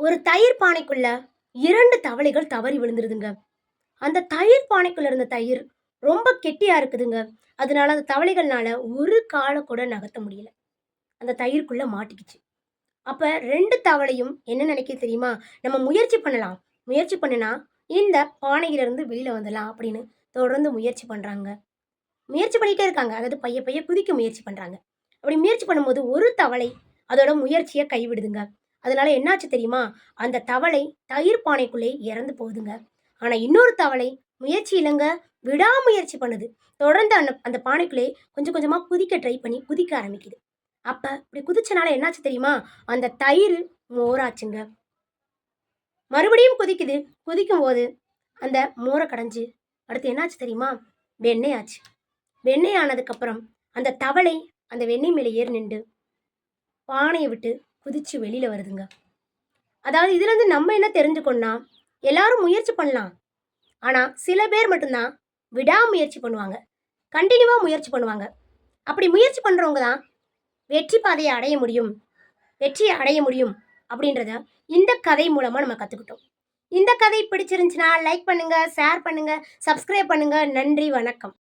ஒரு தயிர் பானைக்குள்ள இரண்டு தவளைகள் தவறி விழுந்துருதுங்க. அந்த தயிர் பானைக்குள்ள இருந்த தயிர் ரொம்ப கெட்டியா இருக்குதுங்க. அதனால அந்த தவளைகள்னால ஒரு காலை கூட நகர்த்த முடியல. அந்த தயிர்க்குள்ள மாட்டிக்கிச்சு. அப்ப ரெண்டு தவளையும் என்ன நினைக்க தெரியுமா? நம்ம முயற்சி பண்ணலாம். முயற்சி பண்ணினா இந்த பானையிலிருந்து வெளியில வந்துடலாம் அப்படின்னு தொடர்ந்து முயற்சி பண்றாங்க. முயற்சி பண்ணிட்டே இருக்காங்க. அதாவது பைய பைய குதிக்க முயற்சி பண்றாங்க. அப்படி முயற்சி பண்ணும்போது ஒரு தவளை அதோட முயற்சியை கைவிடுதுங்க. அதனால என்னாச்சு தெரியுமா? அந்த தவளை தயிர் பானைக்குள்ளே இறந்து போகுதுங்க. ஆனால் இன்னொரு தவளை முயற்சி இல்லைங்க விடாமுயற்சி பண்ணுது. தொடர்ந்து அந்த அந்த பானைக்குள்ளே கொஞ்சம் கொஞ்சமாக குதிக்க ட்ரை பண்ணி குதிக்க ஆரம்பிக்குது. அப்போ இப்படி குதிச்சனால என்னாச்சு தெரியுமா? அந்த தயிர் மோராச்சுங்க. மறுபடியும் குதிக்குது. குதிக்கும் போது அந்த மோரை கடைஞ்சு அடுத்து என்னாச்சு தெரியுமா? வெண்ணெய் ஆச்சு. வெண்ணெய் ஆனதுக்கப்புறம் அந்த தவளை அந்த வெண்ணெய் மேலே ஏறி நின்று பானையை விட்டு குதிச்சு வெளியில வருதுங்க. அதாவது இதுல இருந்து நம்ம என்ன தெரிஞ்சுக்கணும்னா எல்லாரும் முயற்சி பண்ணலாம். ஆனா சில பேர் மட்டும்தான் விடாமுயற்சி பண்ணுவாங்க. கண்டினியூவா முயற்சி பண்ணுவாங்க. அப்படி முயற்சி பண்றவங்க தான் வெற்றி பாதையை அடைய முடியும். வெற்றியை அடைய முடியும் அப்படின்றத இந்த கதை மூலமா நம்ம கத்துக்கிட்டோம். இந்த கதை பிடிச்சிருந்துச்சுன்னா லைக் பண்ணுங்க ஷேர் பண்ணுங்க சப்ஸ்கிரைப் பண்ணுங்க. நன்றி வணக்கம்.